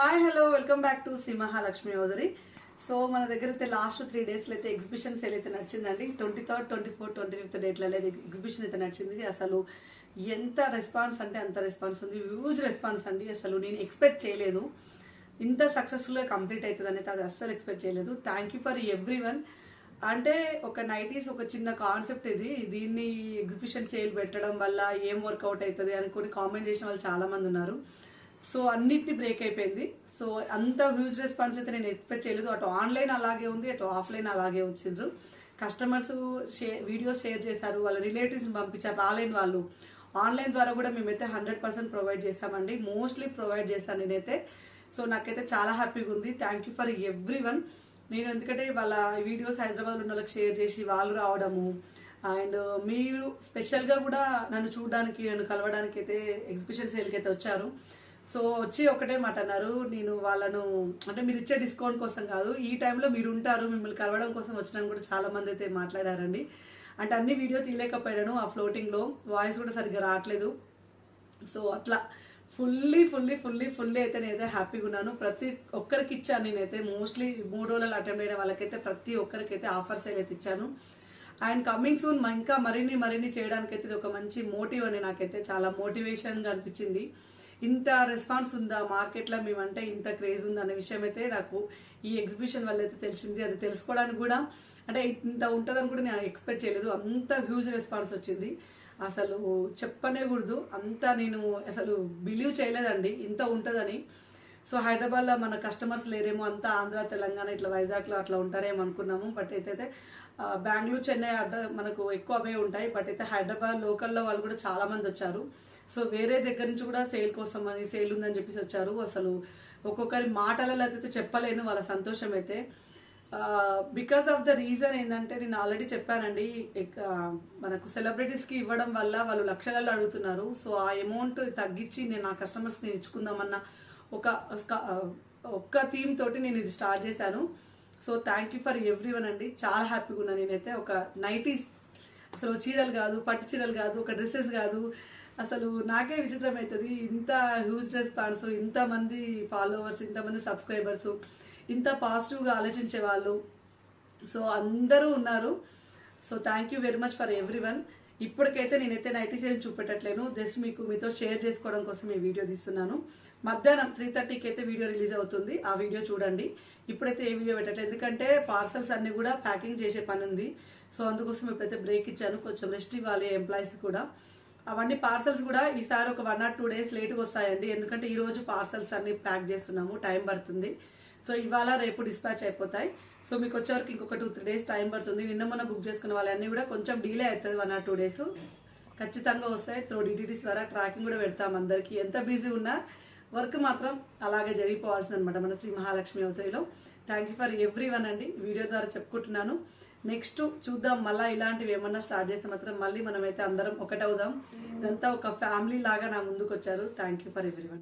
Hi hello welcome back to Shri Mahalakshmi Chowdary so మన దగ్గర అయితే లాస్ట్ త్రీ డేస్లో అయితే ఎగ్జిబిషన్ సేల్ అయితే నడిచిందండి. Twenty third twenty four twenty fifth డేట్లలో exhibition అయితే నడిచింది. అసలు ఎంత రెస్పాన్స్ అంటే అంత రెస్పాన్స్ ఉంది. హ్యూజ్ రెస్పాన్స్ అండి. అసలు నేను ఎక్స్పెక్ట్ చేయలేదు. ఇంత సక్సెస్ఫుల్గా కంప్లీట్ అవుతుంది అనేది అది అస్సలు ఎక్స్పెక్ట్ చేయలేదు. Thank you for everyone అంటే ఒక నైటీస్ ఒక చిన్న కాన్సెప్ట్ ఇది. దీన్ని ఎగ్జిబిషన్ సేల్ పెట్టడం వల్ల ఏం వర్కౌట్ అవుతుంది అని కొన్ని కామెంట్ చేసిన వాళ్ళు చాలా మంది ఉన్నారు. సో అన్నిటిని బ్రేక్ అయిపోయింది. సో అంత హ్యూజ్ రెస్పాన్స్ అయితే నేను ఎక్స్పెక్ట్ చేయలేదు. అటు ఆన్లైన్ అలాగే ఉంది అటు ఆఫ్లైన్ అలాగే వచ్చిండ్రు. కస్టమర్స్ షేర్ వీడియోస్ షేర్ చేశారు వాళ్ళ రిలేటివ్స్ని పంపించారు రాలేని వాళ్ళు. ఆన్లైన్ ద్వారా కూడా మేమైతే హండ్రెడ్ పర్సెంట్ ప్రొవైడ్ చేస్తామండి మోస్ట్లీ ప్రొవైడ్ చేశాను నేనైతే. సో నాకైతే చాలా హ్యాపీగా ఉంది. Thank you for everyone నేను ఎందుకంటే వాళ్ళ వీడియోస్ హైదరాబాద్ ఉన్న వాళ్ళకి షేర్ చేసి వాళ్ళు రావడము అండ్ మీరు స్పెషల్గా కూడా నన్ను చూడడానికి నన్ను కలవడానికి అయితే ఎగ్జిబిషన్ సేల్కి అయితే వచ్చారు. సో వచ్చి ఒకటే మాట అన్నారు. నేను వాళ్ళను అంటే మీరు ఇచ్చే డిస్కౌంట్ కోసం కాదు ఈ టైంలో మీరు ఉంటారు మిమ్మల్ని కలవడం కోసం వచ్చినాను కూడా చాలా మంది అయితే మాట్లాడారండి. అంటే అన్ని వీడియో తీయలేకపోయాను ఆ ఫ్లోటింగ్లో వాయిస్ కూడా సరిగ్గా రావట్లేదు. సో అట్లా ఫుల్లీ ఫుల్లీ ఫుల్లీ ఫుల్లీ అయితే నేనైతే హ్యాపీగా ఉన్నాను ప్రతి ఒక్కరికి ఇచ్చాను నేనైతే. మోస్ట్లీ మూడు రోజులు అటెండ్ అయిన వాళ్ళకైతే ప్రతి ఒక్కరికి అయితే ఆఫర్స్ అయితే ఇచ్చాను. అండ్ కమింగ్ సూన్ ఇంకా మరిన్ని మరిన్ని చేయడానికి అయితే ఇది ఒక మంచి మోటివ్ అని నాకైతే చాలా మోటివేషన్గా అనిపించింది. ఇంత రెస్పాన్స్ ఉందా? మార్కెట్లో మేమంటే ఇంత క్రేజ్ ఉంది? అనే విషయం అయితే నాకు ఈ ఎగ్జిబిషన్ వల్ల అయితే తెలిసింది. అది తెలుసుకోవడానికి కూడా అంటే ఇంత ఉంటుందని కూడా నేను ఎక్స్పెక్ట్ చేయలేదు. అంత హ్యూజ్ రెస్పాన్స్ వచ్చింది. అసలు చెప్పనేకూడదు. అంత నేను అసలు బిలీవ్ చేయలేదండి. ఇంత ఉంటుందని. సో హైదరాబాద్లో మన కస్టమర్స్ లేరేమో అంతా ఆంధ్ర తెలంగాణ ఇట్లా వైజాగ్లో అట్లా ఉంటారేమో అనుకున్నాము. బట్ అయితే బెంగళూరు చెన్నై అడ్డ మనకు ఎక్కువ అవే ఉంటాయి. బట్ అయితే హైదరాబాద్ లోకల్లో వాళ్ళు కూడా చాలా మంది వచ్చారు. సో వేరే దగ్గర నుంచి కూడా సేల్ కోసం అని సేల్ ఉందని చెప్పేసి వచ్చారు. అసలు ఒక్కొక్కరి మాటలలో అయితే చెప్పలేను వాళ్ళ సంతోషం అయితే. బికాస్ ఆఫ్ ద రీజన్ ఏంటంటే నేను ఆల్రెడీ చెప్పానండి ఇక మనకు సెలబ్రిటీస్కి ఇవ్వడం వల్ల వాళ్ళు లక్షలలో అడుగుతున్నారు. సో ఆ అమౌంట్ తగ్గించి నేను నా కస్టమర్స్ నేను ఇచ్చుకుందామన్న ఒక ఒక్క థీమ్ తోటి నేను ఇది స్టార్ట్ చేశాను. So thank you for everyone అండి. చాలా హ్యాపీగా ఉన్నాను నేనైతే ఒక నైటీస్ అసలు చీరలు కాదు పట్టు చీరలు కాదు ఒక డ్రెస్సెస్ కాదు. అసలు నాకే విచిత్రం అవుతుంది ఇంత హ్యూజ్ ఇంత ఇంతమంది ఫాలోవర్స్ ఇంతమంది సబ్స్క్రైబర్స్ ఇంత పాజిటివ్గా ఆలోచించే వాళ్ళు. సో అందరూ ఉన్నారు. So thank you very much for everyone ఇప్పటికైతే నేనైతే నైటీస్ ఏం చూపెట్టట్లేను. జస్ట్ మీకు మీతో షేర్ చేసుకోవడం కోసం ఈ వీడియో తీస్తున్నాను. మధ్యాహ్నం త్రీ థర్టీకి అయితే వీడియో రిలీజ్ అవుతుంది. ఆ వీడియో చూడండి. ఇప్పుడైతే ఏ వీడియో పెట్టట్లేదు. ఎందుకంటే పార్సల్స్ అన్ని కూడా ప్యాకింగ్ చేసే పని ఉంది. సో అందుకోసం ఇప్పుడైతే బ్రేక్ ఇచ్చాను. కొంచెం రెస్ట్ ఇవ్వాలి ఎంప్లాయీస్ కూడా. అవన్నీ పార్సల్స్ కూడా ఈసారి ఒక వన్ ఆర్ టూ డేస్ లేట్గా వస్తాయండి. ఎందుకంటే ఈ రోజు పార్సల్స్ అన్ని ప్యాక్ చేస్తున్నాము. టైం పడుతుంది. సో ఇవాళ రేపు డిస్పాచ్ అయిపోతాయి. సో మీకు వచ్చేవరకు ఇంకొక టూ త్రీ డేస్ టైం పడుతుంది. నిన్న మొన్న బుక్ చేసుకున్న వాళ్ళన్నీ కూడా కొంచెం డీలే అవుతుంది వన్ ఆర్ టూ డేస్ ఖచ్చితంగా వస్తాయి. త్రో డిటీడీస్ ద్వారా ట్రాకింగ్ కూడా పెడతాం అందరికీ. ఎంత బిజీ ఉన్నా వర్క్ మాత్రం అలాగే జరిగిపోవాల్సింది అనమాట మన శ్రీ మహాలక్ష్మి అవతరిలో. Thank you for everyone అండి. వీడియో ద్వారా చెప్పుకుంటున్నాను. నెక్స్ట్ చూద్దాం. మళ్ళీ ఇలాంటివి ఏమన్నా స్టార్ట్ చేస్తే మాత్రం మళ్ళీ మనమైతే అందరం ఒకటవుదాం. ఇదంతా ఒక ఫ్యామిలీ లాగా నా ముందుకు వచ్చారు. Thank you for everyone